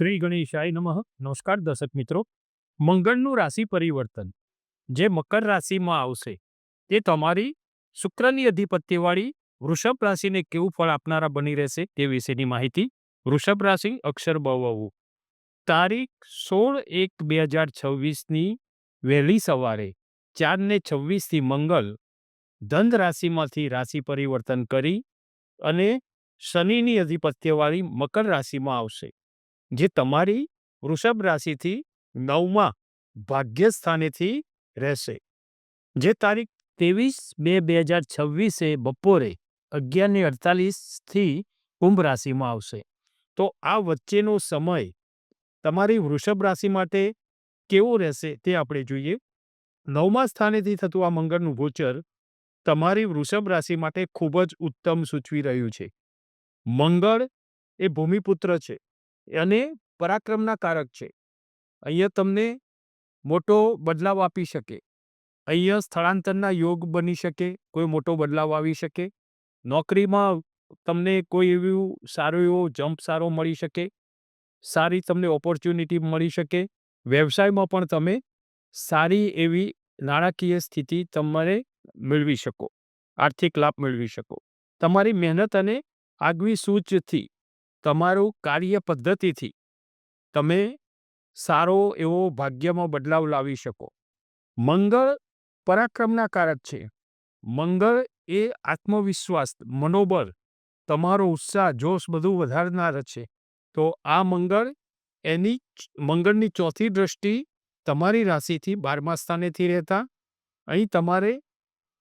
શ્રી ગણેશાય નમઃ. નમસ્કાર દર્શક મિત્રો. મંગળનું રાશિ પરિવર્તન. જે મકર રાશિમાં આવશે, તે તમારી શુક્રની અધિપત્યવાળી વૃષભ રાશિને કેવું ફળ આપનારા બની રહેશે તે વિશેની માહિતી વૃષભ રાશિ અક્ષર બવવું તારીખ સોળ એક બે હજાર છવ્વીસની વહેલી સવારે ચારને છવ્વીસથી મંગળ ધન રાશિમાંથી રાશિ પરિવર્તન કરી અને શનિની અધિપત્યવાળી મકર રાશિમાં આવશે. જે તમારી વૃષભ રાશિથી નવમા ભાગ્ય સ્થાનેથી રહેશે. જે તારીખ ત્રેવીસ બે બે હજાર છવ્વીસે બપોરે અગિયારને અડતાલીસથી કુંભ રાશિમાં આવશે. તો આ વચ્ચેનો સમય તમારી વૃષભ રાશિ માટે કેવો રહેશે તે આપણે જોઈએ. નવમા સ્થાનેથી થતું આ મંગળનું ગોચર તમારી વૃષભ રાશિ માટે ખૂબ જ ઉત્તમ સૂચવી રહ્યું છે. મંગળ એ ભૂમિપુત્ર છે. અને પરાક્રમના કારક છે. અહીંયા તમને મોટો બદલાવ આપી શકે. અહીંયા સ્થળાંતરના યોગ બની શકે, કોઈ મોટો બદલાવ આવી શકે. નોકરીમાં તમને કોઈ એવું સારો એવો જમ્પ સારો મળી શકે. સારી તમને ઓપોર્ચ્યુનિટી મળી શકે. વ્યવસાયમાં પણ તમે સારી એવી નાણાકીય સ્થિતિ તમારે મેળવી શકો. આર્થિક લાભ મેળવી શકો. તમારી મહેનત અને આગવી સૂચથી તમારું કાર્ય પદ્ધતિથી તમે સારો એવો ભાગ્યમાં બદલાવ લાવી શકો. મંગળ પરાક્રમના કારક છે. મંગળ એ આત્મવિશ્વાસ, મનોબળ, તમારો ઉત્સાહ, જોશ બધું વધારનાર છે. તો આ મંગળ એની મંગળની ચોથી દ્રષ્ટિ તમારી રાશિથી બારમા સ્થાનેથી રહેતા. અહીં તમારે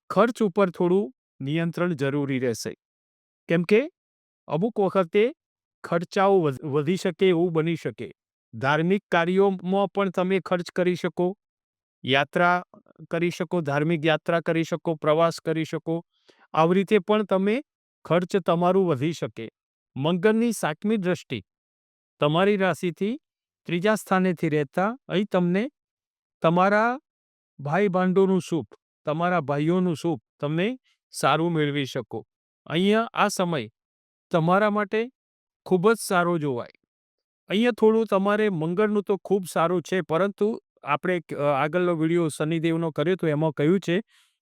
ખર્ચ ઉપર થોડું નિયંત્રણ જરૂરી રહેશે. કેમ કે અમુક વખતે ખર્ચાઓ વધી શકે એવું બની શકે. ધાર્મિક કાર્યોમાં પણ તમે ખર્ચ કરી શકો. યાત્રા કરી શકો, ધાર્મિક યાત્રા કરી શકો, પ્રવાસ કરી શકો. આવી રીતે પણ તમે ખર્ચ તમારું વધી શકે. મંગળની સાતમી દ્રષ્ટિ. તમારી રાશિથી ત્રીજા સ્થાનેથી રહેતા અહીં તમને તમારા ભાઈ ભાંડોનું સુખ, તમારા ભાઈઓનું સુખ તમે સારું મેળવી શકો. અહીંયા આ સમય તમારા માટે ખૂબ જ સારો જોવાય. અહીંયા થોડું તમારે મંગળનું તો ખૂબ સારું છે, પરંતુ આપણે આગળનો વીડિયો શનિદેવનો કર્યો તો એમાં કહ્યું છે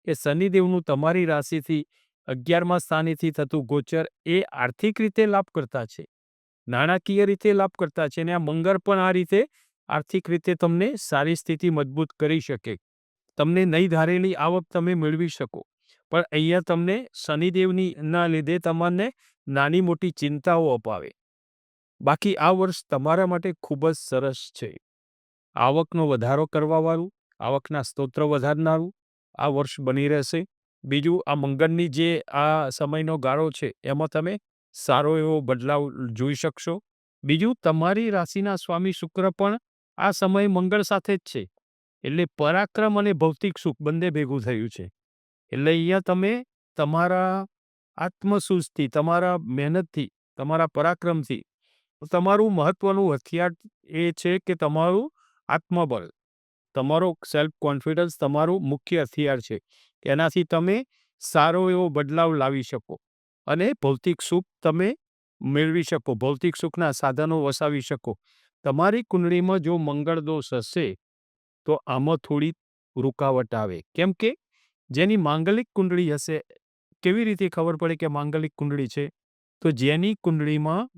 કે શનિદેવનું તમારી રાશિથી અગિયારમા સ્થાનેથી થતું ગોચર એ આર્થિક રીતે લાભ કરતા છે. નાણાકીય રીતે લાભ કરતા છે અને આ મંગળ પણ આ રીતે આર્થિક રીતે તમને સારી સ્થિતિ મજબૂત કરી શકે. તમને નહીં ધારેલી આવક તમે મેળવી શકો. પણ અહીંયા તમને શનિદેવની ના લીધે તમને નાની મોટી ચિંતાઓ અપાવે. બાકી આ વર્ષ તમારા માટે ખૂબ જ સરસ છે. આવકનો વધારો કરવાવાળું, આવકના સ્તોત્ર વધારનારું, આ વર્ષ બની રહેશે. બીજું, આ મંગળની જે આ સમયનો ગાળો છે, એમાં તમે સારો એવો બદલાવ જોઈ શકશો. બીજું, તમારી રાશિના સ્વામી શુક્ર પણ આ સમય મંગળ સાથે જ છે. એટલે પરાક્રમ અને ભૌતિક સુખ બંને ભેગું થયું છે. એટલે અહીંયા તમે તમારા આત્મસૂઝથી, તમારા મહેનતથી, તમારા પરાક્રમથી તમારું મહત્વનું હથિયાર એ છે કે તમારું આત્મબળ. તમારો સેલ્ફ કોન્ફિડન્સ તમારું મુખ્ય હથિયાર છે. એનાથી તમે સારો એવો બદલાવ લાવી શકો અને ભૌતિક સુખ તમે મેળવી શકો. ભૌતિક સુખના સાધનો વસાવી શકો. તમારી કુંડળીમાં જો મંગળ દોષ હશે, તો આમાં થોડી રૂકાવટ આવે. કેમ કે જેની માંગલિક કુંડળી હશે, કેવી રીતે ખબર પડે કે માંગલિક કુંડળી છે? તો જેની કુંડળીમાં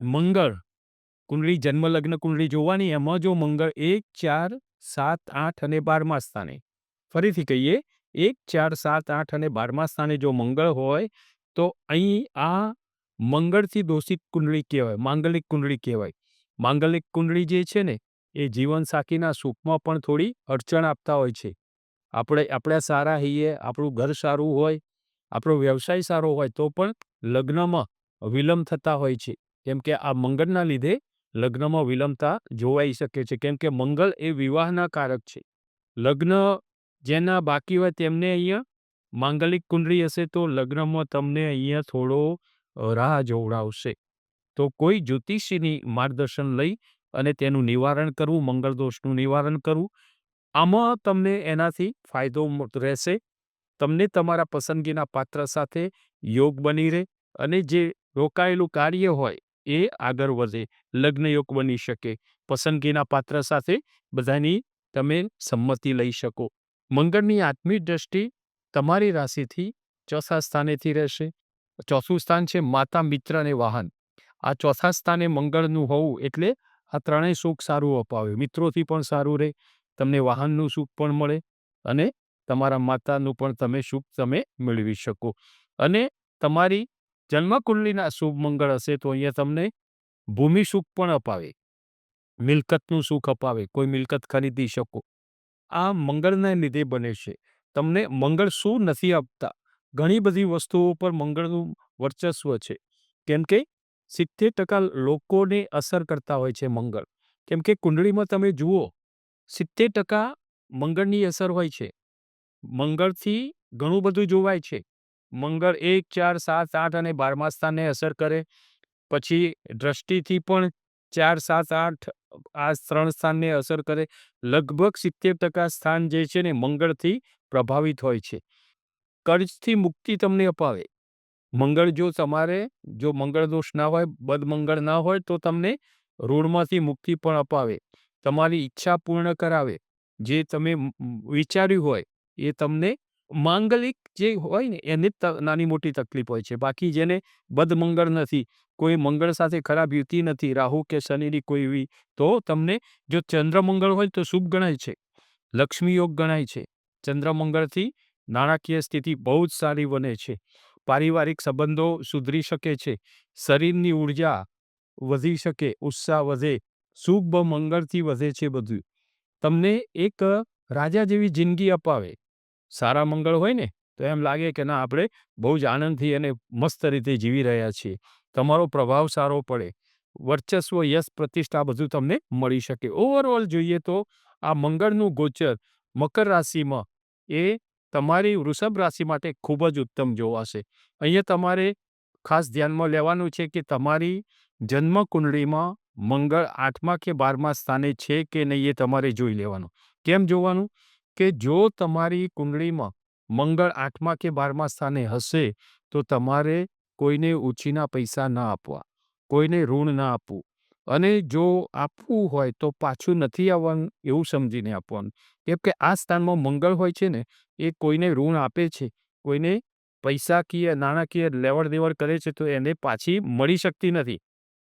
મંગળ. કુંડળી જન્મ લગ્ન કુંડળી જોવાની, એમાં જો મંગળ એક, ચાર, સાત, આઠ અને બારમા સ્થાને. ફરીથી કહીએ, એક, ચાર, સાત, આઠ અને બારમા સ્થાને જો મંગળ હોય, તો અહીં આ મંગળથી દોષિત કુંડળી કહેવાય, માંગલિક કુંડળી કહેવાય. માંગલિક કુંડળી જે છે ને, એ જીવનસાખીના સુખમાં પણ થોડી અડચણ આપતા હોય છે. આપણે આપણે સારા હઈએ, આપણું ઘર સારું હોય, આપણો વ્યવસાય સારો હોય, તો પણ લગ્નમાં વિલંબ થતા હોય છે. કેમ કે આ મંગળના લીધે લગ્નમાં વિલંબતા જોવાઈ શકે છે. કેમ કે મંગળ એ વિવાહના કારક છે. લગ્ન જેના બાકી હોય તેમને અહીંયા માંગલિક કુંડળી હશે તો લગ્નમાં તમને અહીંયા થોડો રાહ જોવડાવશે. તો કોઈ જ્યોતિષીની માર્ગદર્શન લઈ અને તેનું નિવારણ કરવું, મંગળ દોષનું નિવારણ કરવું, આમાં તમને એનાથી ફાયદો રહેશે. તમને તમારા પસંદગીના પાત્ર સાથે યોગ બની રહે અને જે રોકાયેલું કાર્ય હોય એ આગળ વધે લગ્નયોગ બની શકે. પસંદગીના પાત્ર સાથે બધાની તમે સંમતિ લઈ શકો. મંગળની આત્મિક દ્રષ્ટિ તમારી રાશિથી ચોથા સ્થાનેથી રહેશે. ચોથું સ્થાન છે માતા, મિત્ર અને વાહન. આ ચોથા સ્થાને મંગળનું હોવું એટલે આ ત્રણેય સુખ સારું અપાવે. મિત્રોથી પણ સારું રહે, તમને વાહનનું સુખ પણ મળે અને તમારા માતાનું પણ તમે સુખ તમે મેળવી શકો. અને તમારી જન્મકુંડલીના શુભ મંગળ હશે તો અહીંયા તમને ભૂમિ સુખ પણ અપાવે. મિલકતનું સુખ અપાવે. કોઈ મિલકત ખરીદી શકો. આ મંગળના લીધે બને છે. તમને મંગળ શું નથી આપતા? ઘણી બધી વસ્તુઓ પર મંગળનું વર્ચસ્વ છે. કેમ કે સિત્તેર ટકા લોકોને અસર કરતા હોય છે મંગળ. કેમ કે કુંડળીમાં તમે જુઓ, સિત્તેર ટકા મંગળની અસર હોય છે. મંગળથી ઘણું બધું જોવાય છે. મંગળ એક, ચાર, સાત, આઠ અને બારમા સ્થાનને અસર કરે. પછી દ્રષ્ટિથી પણ ચાર, સાત, આઠ આ ત્રણ સ્થાનને અસર કરે. લગભગ સિત્તેર ટકા સ્થાન જે છે ને મંગળથી પ્રભાવિત હોય છે. કર્જથી મુક્તિ તમને અપાવે. મંગળ જો તમારે, જો મંગળ દોષ ના હોય બદમંગળ ના હોય, તો તમને ઋણમાંથી મુક્તિ પણ અપાવે. તમારી ઈચ્છા પૂર્ણ કરાવે. જે તમે વિચાર્યું હોય, એ તમને માંગલિક જે હોય ને, એને નાની મોટી તકલીફ હોય છે. બાકી જેને બદમંગળ નથી, કોઈ મંગળ સાથે ખરાબ યુતિ નથી, રાહુ કે શનિની કોઈ એવી, તો તમને જો ચંદ્ર મંગળ હોય તો શુભ ગણાય છે. લક્ષ્મી યોગ ગણાય છે. ચંદ્ર મંગળથી નાણાકીય સ્થિતિ બહુ જ સારી બને છે. પારિવારિક સંબંધો સુધરી શકે છે. શરીરની ઊર્જા વધી શકે, ઉત્સાહ વધે, શુભ મંગળથી વધે છે બધું. તમને એક રાજા જેવી જિંદગી અપાવે. સારા મંગળ હોય ને, તો એમ લાગે કે ના, આપણે બહુ જ આનંદથી અને મસ્ત રીતે જીવી રહ્યા છીએ. તમારો પ્રભાવ સારો પડે. વર્ચસ્વ, યશ, પ્રતિષ્ઠા બધું તમને મળી શકે. ઓવરઓલ જોઈએ તો આ મંગળનું ગોચર મકર રાશિમાં એ તમારી વૃષભ રાશિ માટે ખૂબ જ ઉત્તમ જોવાશે અહીંયા તમારે ખાસ ધ્યાનમાં લેવાનું છે કે તમારી જન્મ કુંડળીમાં મંગળ આઠમા કે બારમા સ્થાને છે કે નહીં એ તમારે જોઈ લેવાનું. કેમ જોવાનું? કે જો તમારી કુંડળીમાં મંગળ આઠમા કે બારમા સ્થાને હશે, તો તમારે કોઈને ઉછીના પૈસા ના આપવા, કોઈને ઋણ ના આપવું. અને જો આપવું હોય તો પાછું નથી આવવાનું એવું સમજીને આપવાનું. કેમ કે આ સ્થાનમાં મંગળ હોય છે ને, એ કોઈને ઋણ આપે છે, કોઈને પૈસાકીય, નાણાકીય લેવડ દેવડ કરે છે, તો એને પાછી મળી શકતી નથી.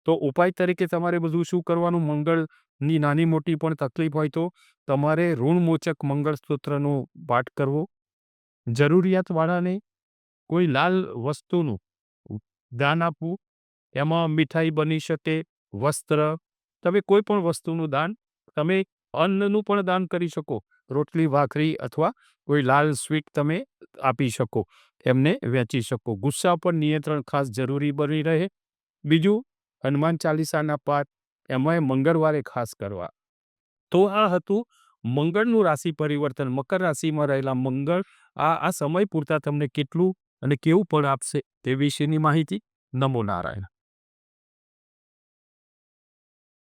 તો ઉપાય તરીકે તમારે બધું શું કરવાનું? મંગળની નાની મોટી પણ તકલીફ હોય તો તમારે ઋણમોચક મંગળ સ્તોત્રનો પાઠ કરવો. જરૂરિયાતવાળાને કોઈ લાલ વસ્તુનું દાન આપવું. એમાં મીઠાઈ બની શકે, વસ્ત્ર, તમે કોઈ પણ વસ્તુનું દાન, તમે અન્નનું પણ દાન કરી શકો. રોટલી, ભાખરી અથવા કોઈ લાલ સ્વીટ તમે આપી શકો, એમને વેચી શકો. ગુસ્સા પર નિયંત્રણ ખાસ જરૂરી બની રહે. બીજું હનુમાન ચાલીસાના પાઠ, એમાંય મંગળવારે ખાસ કરવા. તો આ હતું મંગળનું રાશિ પરિવર્તન. મકર રાશિમાં રહેલા મંગળ, આ આ સમય પૂરતા તમને કેટલું અને કેવું ફળ આપશે તે વિશેની માહિતી નમો નારાયણ.